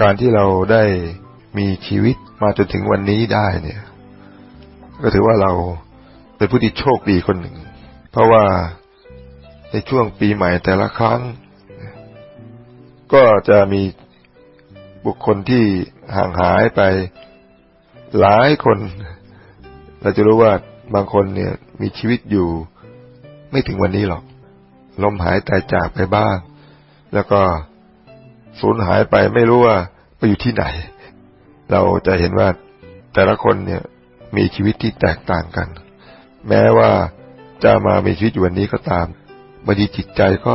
การที่เราได้มีชีวิตมาจนถึงวันนี้ได้เนี่ย ก็ถือว่าเราเป็นผู้ที่โชคดีคนหนึ่ง เพราะว่าในช่วงปีใหม่แต่ละครั้ง ก็จะมีบุคคลที่ห่างหายไปหลายคน เราจะรู้ว่าบางคนเนี่ยมีชีวิตอยู่ไม่ถึงวันนี้หรอก ลมหายตายจากไปบ้าง แล้วก็ สูญหายไปไม่รู้ว่าไปอยู่ที่ไหน เราจะเห็นว่าแต่ละคนเนี่ยมีชีวิตที่แตกต่างกัน แม้ว่าจะมามีชีวิตอยู่วันนี้ก็ตามบางทีจิตใจก็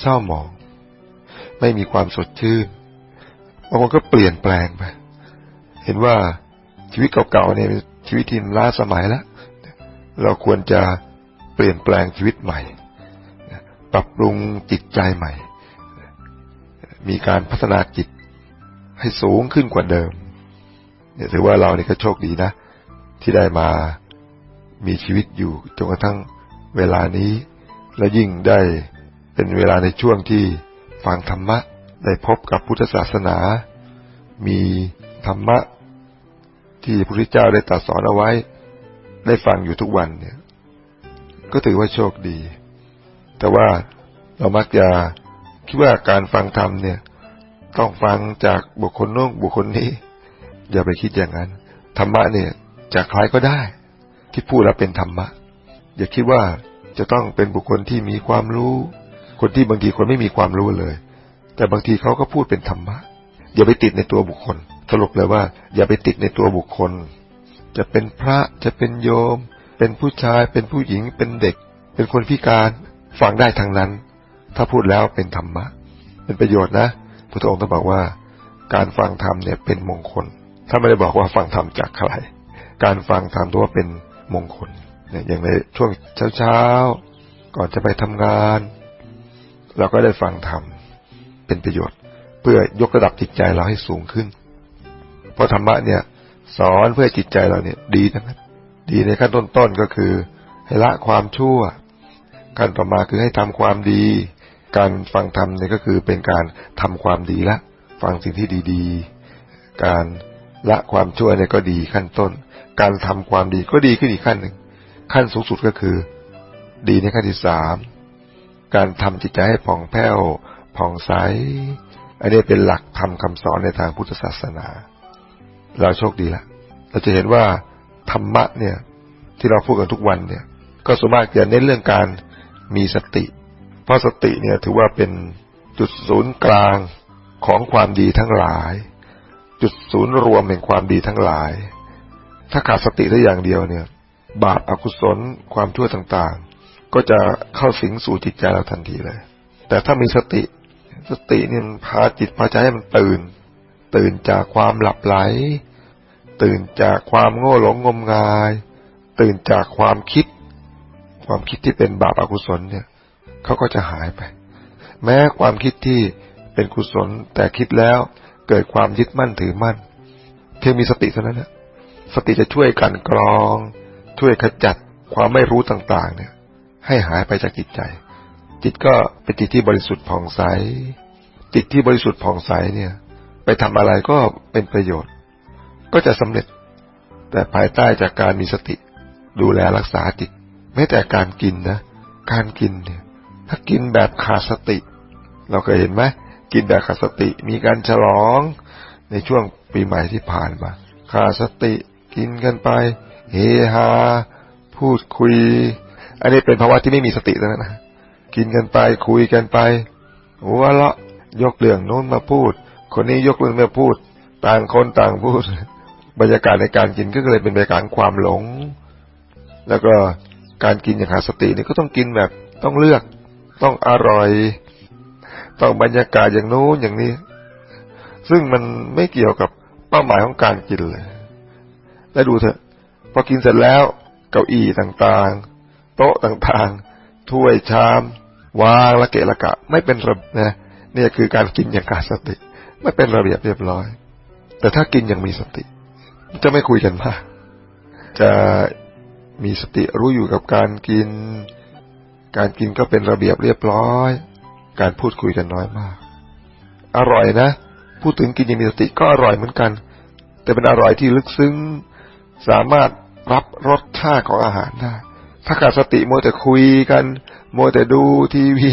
เศร้าหมอง ไม่มีความสดชื่นบางคนก็เปลี่ยนแปลงไป เห็นว่าชีวิตเก่าๆเนี่ยชีวิตที่ล้าสมัยแล้ว เราควรจะเปลี่ยนแปลงชีวิตใหม่ ปรับปรุงจิตใจใหม่ มีการพัฒนาจิตให้สูงขึ้นกว่าเดิม เนี่ยถือว่าเราเนี่ก็โชคดีนะ ที่ได้มามีชีวิตอยู่จนกระทั่งเวลานี้ และยิ่งได้เป็นเวลาในช่วงที่ฟังธรรมะได้พบกับพุทธศาสนา มีธรรมะ ที่พระพุทธเจ้าได้ตรัสสอนเอาไว้ ได้ฟังอยู่ทุกวันเนี่ย ก็ถือว่าโชคดี แต่ว่าเรามักจะ คิดว่าการฟังธรรมเนี่ย ต้องฟังจากบุคคลโน้นบุคคลนี้ อย่าไปคิดอย่างนั้น ธรรมะเนี่ยจากใครก็ได้ ที่พูดแล้วเป็นธรรมะ อย่าคิดว่าจะต้องเป็นบุคคลที่มีความรู้ คนที่บางทีคนไม่มีความรู้เลย แต่บางทีเขาก็พูดเป็นธรรมะ อย่าไปติดในตัวบุคคล สรุปเลยว่า อย่าไปติดในตัวบุคคล จะเป็นพระจะเป็นโยม เป็นผู้ชาย เป็นผู้หญิง เป็นเด็ก เป็นคนพิการ ฟังได้ทั้งนั้น ถ้าพูดแล้วเป็นธรรมะ เป็นประโยชน์นะพระองค์ต้องบอกว่า การฟังธรรมเนี่ยเป็นมงคลถ้าไม่ได้บอกว่าฟังธรรมจากใคร การฟังธรรมถือว่าเป็นมงคลเนี่ยอย่างในช่วงเช้าๆ ก่อนจะไปทำงาน เราก็ได้ฟังธรรมเป็นประโยชน์ เพื่อยกระดับจิตใจเราให้สูงขึ้น เพราะธรรมะเนี่ย สอนเพื่อจิตใจเราเนี่ย ดีนะครับดีในขั้นต้นๆก็คือ ให้ละความชั่วการต่อมาคือให้ทำความดี การฟังธรรมเนี่ยก็คือเป็นการทำความดีละ ฟังสิ่งที่ดีๆ การละความชั่วเนี่ยก็ดีขั้นต้น การทำความดีก็ดีขึ้นอีกขั้นหนึ่ง ขั้นสูงสุดก็คือ ดีในขั้นที่สามการทำจิตใจให้ผ่องแผ้วผ่องใส อันนี้เป็นหลักทำคำสอนในทางพุทธศาสนา เราโชคดีละ เราจะเห็นว่าธรรมะเนี่ยที่เราพูดกันทุกวันเนี่ย ก็สมากจะเน้นเรื่องการมีสติ เพราะสติเนี่ยถือว่าเป็นจุดศูนย์กลางของความดีทั้งหลาย จุดศูนย์รวมแห่งความดีทั้งหลาย ถ้าขาดสติได้อย่างเดียวเนี่ย บาปอากุศลความชั่วต่างๆ ก็จะเข้าสิงสู่จิตใจเราทันทีเลย แต่ถ้ามีสติสติเนี่ยพาจิตพาใจให้มันตื่น ตื่นจากความหลับไหล ตื่นจากความโง่หลงงมงาย ตื่นจากความคิด ความคิดที่เป็นบาปอากุศลเนี่ย เขาก็จะหายไป แม้ความคิดที่เป็นกุศลแต่คิดแล้วเกิดความยึดมั่นถือมั่น เพียงมีสติเท่านั้นนะสติจะช่วยกันกรอง ช่วยขจัดความไม่รู้ต่างๆ เนี่ย ให้หายไปจากจิตใจ จิตก็เป็นจิตที่บริสุทธิ์ผ่องใส จิตที่บริสุทธิ์ผ่องใสเนี่ย ไปทำอะไรก็เป็นประโยชน์ ก็จะสำเร็จ แต่ภายใต้จากการมีสติ ดูแลรักษาจิตแม้แต่การกินนะ การกินเนี่ย ถ้ากินแบบขาดสติ เราเคยเห็นไหมกินแบบขาดสติ มีการฉลอง ในช่วงปีใหม่ที่ผ่านมาขาดสติกินกันไป เฮฮาพูดคุย อันนี้เป็นภาวะที่ไม่มีสติแล้วนะกินกันไปคุยกันไปหัวเราะยกเรื่องโน้นมาพูด คนนี้ยกเรื่องมาพูด ต่างคนต่างพูด บรรยากาศในการกินก็เลยเป็นบรรยากาศความหลง แล้วก็การกินอย่างหาสตินี่ก็ต้องกินแบบต้องเลือก ต้องอร่อย ต้องบรรยากาศอย่างนู้นอย่างนี้ ซึ่งมันไม่เกี่ยวกับเป้าหมายของการกินเลย แล้ดูเถอะ พอกินเสร็จแล้ว เก้าอี้ต่างๆ โต๊ะต่างๆ ถ้วยชาม วางละเกะละกะ ไม่เป็นระนะนี่คือการกินอย่างขาดสติ ไม่เป็นระเบียบเรียบร้อย แต่ถ้ากินอย่างมีสติ จะไม่คุยกันมาก จะมีสติรู้อยู่กับการกิน การกินก็เป็นระเบียบเรียบร้อย การพูดคุยกันน้อยมาก อร่อยนะ พูดถึงกินย่างมีสติก็อร่อยเหมือนกัน แต่เป็นอร่อยที่ลึกซึ้ง สามารถรับรสชาติของอาหารได้ ถ้าขาดสติโมแต่คุยกันโมแต่ดูทีวี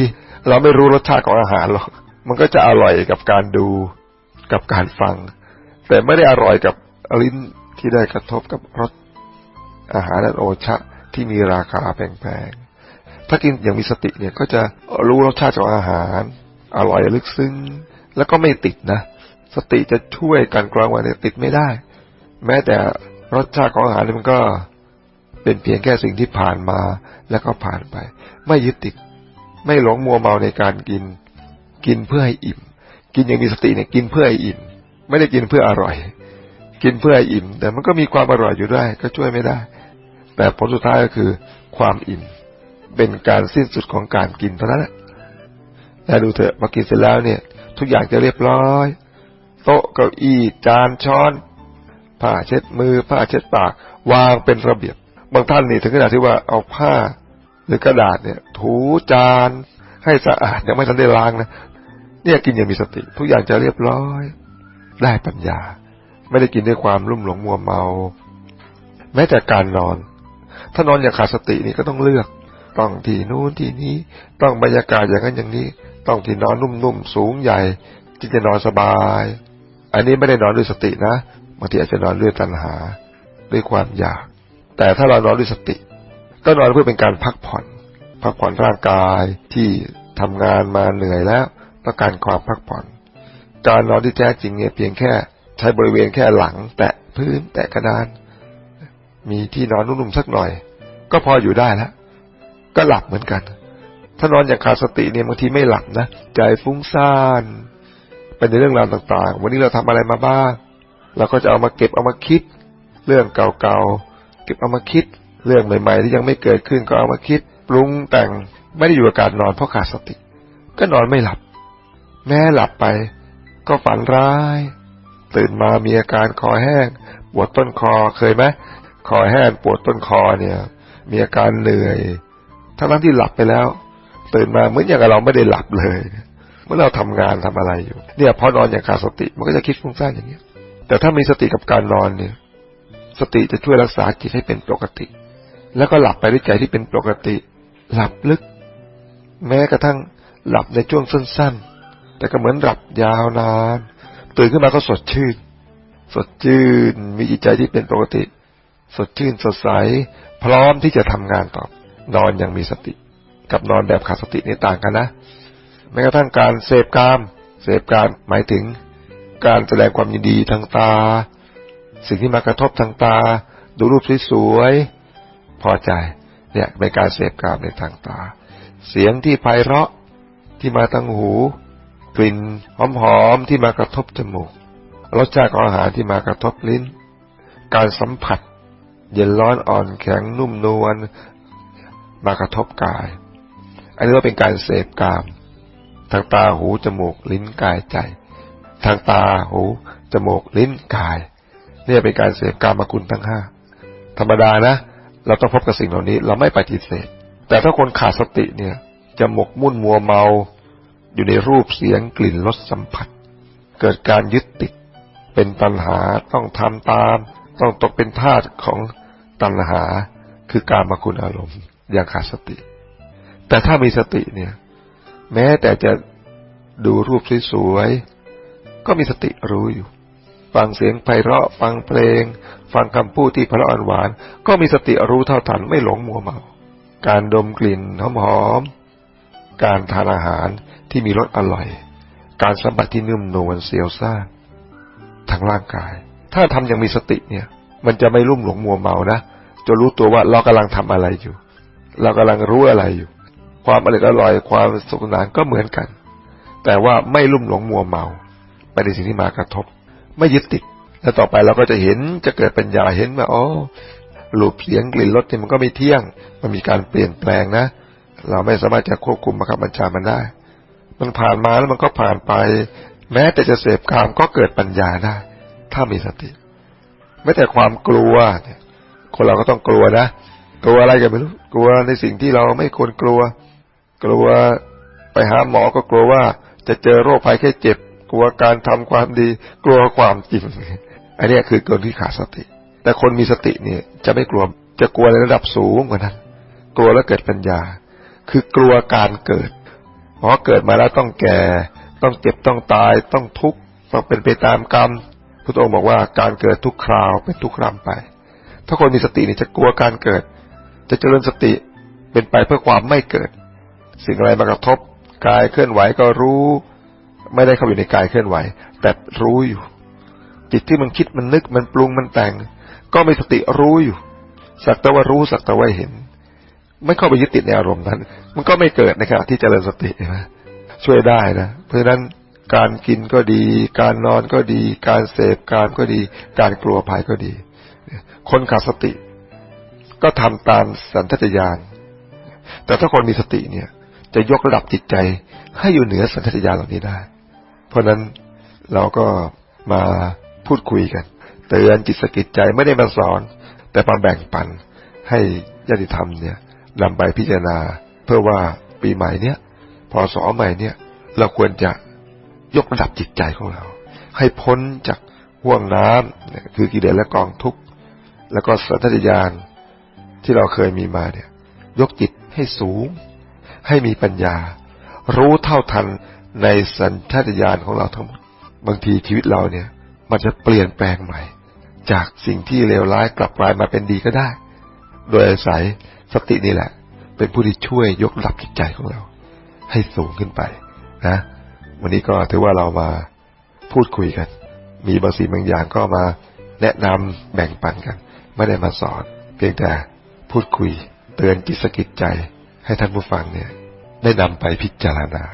เราไม่รู้รสชาติของอาหารหรอก มันก็จะอร่อยกับการดูกับการฟัง แต่ไม่ได้อร่อยกับลิ้นที่ได้กระทบกับรสอาหารอันโอชะที่มีราคาแพง ถ้ากินอย่างมีสติเนี่ยก็จะรู้รสชาติของอาหาร อร่อยลึกซึ้ง แล้วก็ไม่ติดนะ สติจะช่วยการกรองวันเนี่ยติดไม่ได้ แม้แต่รสชาติของอาหารมันก็เป็นเพียงแค่สิ่งที่ผ่านมาแล้วก็ผ่านไป ไม่ยึดติด ไม่หลงมัวเมาในการกิน กินเพื่อให้อิ่ม กินอย่างมีสติเนี่ยกินเพื่อให้อิ่ม ไม่ได้กินเพื่ออร่อย กินเพื่อให้อิ่ม แต่มันก็มีความอร่อยอยู่ด้วยก็ช่วยไม่ได้ แต่ผลสุดท้ายก็คือความอิ่ม เป็นการสิ้นสุดของการกินเท่านั้นแหละแต่ดูเถอะพอกินเสร็จแล้วเนี่ย ทุกอย่างจะเรียบร้อย โต๊ะเก้าอี้จานช้อนผ้าเช็ดมือผ้าเช็ดปาก วางเป็นระเบียบ บางท่านนี่ถึงขนาดที่ว่าเอาผ้า หรือกระดาษเนี่ย ถูจานให้สะอาดยังไม่ทันได้ล้างนะเนี่ยกินอย่างมีสติ ทุกอย่างจะเรียบร้อย ได้ปัญญา ไม่ได้กินด้วยความรุ่มหลงมัวเมา แม้แต่การนอน ถ้านอนอย่างขาดสตินี่ก็ต้องเลือก ต้องที่นู้นที่นี้ ต้องบรรยากาศอย่างนั้นอย่างนี้ ต้องที่นอนนุ่มๆสูงใหญ่ที่จะนอนสบาย อันนี้ไม่ได้นอนด้วยสตินะบางทีอาจจะนอนด้วยตัณหา ด้วยความอยาก แต่ถ้าเรานอนด้วยสติ ก็นอนเพื่อเป็นการพักผ่อน พักผ่อนร่างกายที่ทำงานมาเหนื่อยแล้วต้องการความพักผ่อน การนอนที่แท้จริงเนี่ยเพียงแค่ใช้บริเวณแค่หลัง แตะพื้นแตะกระดาน มีที่นอนนุ่มๆสักหน่อย ก็พออยู่ได้แล้ว ก็หลับเหมือนกัน ถ้านอนอย่างขาดสติเนี่ยบางทีไม่หลับนะ ใจฟุ้งซ่านเป็นในเรื่องราวต่างๆ วันนี้เราทำอะไรมาบ้าง เราก็จะเอามาเก็บเอามาคิด เรื่องเก่าๆ เก็บเอามาคิด เรื่องใหม่ๆ ที่ยังไม่เกิดขึ้นก็เอามาคิด ปรุงแต่งไม่ได้อยู่กับการนอนเพราะขาดสติ ก็นอนไม่หลับ แม้หลับไป ก็ฝันร้าย ตื่นมามีอาการคอแห้ง ปวดต้นคอเคยไหมคอแห้งปวดต้นคอเนี่ย มีอาการเหนื่อย ทั้งนั้นที่หลับไปแล้วตื่นมาเหมือนอย่างเราไม่ได้หลับเลยเมื่อเราทำงานทำอะไรอยู่ เนี่ยพอนอนอย่างขาดสติมันก็จะคิดฟุ้งซ่านอย่างนี้แต่ถ้ามีสติกับการนอนเนี่ย สติจะช่วยรักษาจิตให้เป็นปกติ แล้วก็หลับไปด้วยใจที่เป็นปกติ หลับลึก แม้กระทั่งหลับในช่วงสั้น ๆ แต่ก็เหมือนหลับยาวนาน ตื่นขึ้นมาก็สดชื่น สดชื่น มีจิตใจที่เป็นปกติ สดชื่นสดใส พร้อมที่จะทำงานต่อ นอนอย่างมีสติ กับนอนแบบขาดสตินี่ต่างกันนะแม้กระทั่งการเสพกาม เสพกามหมายถึง การแสดงความยินดีทางตา สิ่งที่มากระทบทางตา ดูรูปสวยๆพอใจเนี่ยเป็นการเสพกามในทางตา เสียงที่ไพเราะที่มาทางหู กลิ่นหอมๆที่มากระทบจมูกรสชาติของอาหารที่มากระทบลิ้น การสัมผัส เย็นร้อนอ่อนแข็งนุ่มนวล มากระทบกาย อันนี้ก็เป็นการเสพกาม ทางตาหูจมูกลิ้นกายใจ ทางตาหูจมูกลิ้นกาย เนี่ยเป็นการเสพกามคุณทั้งห้าธรรมดานะ เราต้องพบกับสิ่งเหล่านี้ เราไม่ปฏิเสธ แต่ถ้าคนขาดสติเนี่ย จะหมกมุ่นมัวเมา อยู่ในรูปเสียงกลิ่นรสสัมผัส เกิดการยึดติด เป็นตัณหาต้องทำตาม ต้องตกเป็นทาสของตัณหา คือการมาคุณอารมณ์ อย่างขาดสติ แต่ถ้ามีสติเนี่ย แม้แต่จะดูรูปสวยๆก็มีสติรู้อยู่ ฟังเสียงไพเราะ ฟังเพลง ฟังคำพูดที่พราะอ่อนหวาน ก็มีสติรู้เท่าทันไม่หลงมัวเมา การดมกลิ่นหอมๆการทานอาหารที่มีรสอร่อย การสัมผัสที่นุ่มนวลเสียวซ่าทางร่างกาย ถ้าทำอย่างมีสติเนี่ย มันจะไม่ลุ่มหลงมัวเมานะจะรู้ตัวว่าเรากำลังทำอะไรอยู่ เรากำลังรู้อะไรอยู่ ความอร่อยอร่อยความสุขสนานก็เหมือนกัน แต่ว่าไม่ลุ่มหลงมัวเมาไปในสิ่งที่มากระทบ ไม่ยึดติด แล้วต่อไปเราก็จะเห็นจะเกิดปัญญาเห็นว่าอ๋อรูปเสียงกลิ่นรสเนี่ยมันก็ไม่เที่ยง มันมีการเปลี่ยนแปลงนะ เราไม่สามารถจะควบคุมบังคับบัญชามันได้ มันผ่านมาแล้วมันก็ผ่านไป แม้แต่จะเสพกามก็เกิดปัญญาได้ ถ้ามีสติแม้แต่ความกลัว คนเราก็ต้องกลัวนะ กลัวอะไรกันไม่รู้ กลัวในสิ่งที่เราไม่ควรกลัว กลัวไปหาหมอก็กลัวว่าจะเจอโรคภัยแค่เจ็บ กลัวการทำความดี กลัวความจริง อันนี้คือคนที่ขาดสติ แต่คนมีสติเนี่ยจะไม่กลัว จะกลัวในระดับสูงกว่านั้น กลัวแล้วเกิดปัญญา คือกลัวการเกิด เพราะเกิดมาแล้วต้องแก่ ต้องเจ็บ ต้องตาย ต้องทุกข์ ต้องเป็นไปตามกรรม พระองค์บอกว่าการเกิดทุกคราวเป็นทุกครามไป ถ้าคนมีสตินี่จะกลัวการเกิด จะเจริญสติเป็นไปเพื่อความไม่เกิด สิ่งอะไรมากระทบกายเคลื่อนไหวก็รู้ ไม่ได้เข้าอยู่ในกายเคลื่อนไหว แต่รู้อยู่ จิตที่มันคิดมันนึกมันปรุงมันแต่ง ก็มีสติรู้อยู่ สักแต่ว่ารู้สักแต่ว่าเห็น ไม่เข้าไปยึดติดในอารมณ์นั้น มันก็ไม่เกิดในขณะที่เจริญสตินะช่วยได้นะเพราะฉะนั้นการกินก็ดี การนอนก็ดี การเสพการก็ดี การกลัวภัยก็ดี คนขาดสติ ก็ทำตามสันทัตยานแต่ถ้าคนมีสติเนี่ย จะยกระดับจิตใจให้อยู่เหนือสันทัตยานเหล่านี้ได้ เพราะนั้นเราก็มาพูดคุยกัน เตือนจิตสกิดใจไม่ได้มาสอน แต่มาแบ่งปันให้ญาติธรรมเนี่ยนำไปพิจารณา เพื่อว่าปีใหม่เนี้ยพอสอใหม่เนี่ย เราควรจะยกระดับจิตใจของเรา ให้พ้นจากห่วงน้ำคือกิเลสและกองทุกข์แล้วก็สันทญาณ ที่เราเคยมีมาเนี่ย ยกจิตให้สูง ให้มีปัญญา รู้เท่าทันในสัญชาตญาณของเราทั้งหมดบางทีชีวิตเราเนี่ย มันจะเปลี่ยนแปลงใหม่ จากสิ่งที่เลวร้ายกลับกลายมาเป็นดีก็ได้ โดยอาศัยสตินี่แหละ เป็นผู้ที่ช่วยยกระดับจิตใจของเรา ให้สูงขึ้นไปนะ วันนี้ก็ถือว่าเรามาพูดคุยกัน มีบางสิ่งบางอย่างก็มาแนะนำแบ่งปันกัน ไม่ได้มาสอน เพียงแต่ พูดคุย เตือนจิตสกิดใจให้ท่านผู้ฟังเนี่ย ได้นำไปพิจารณา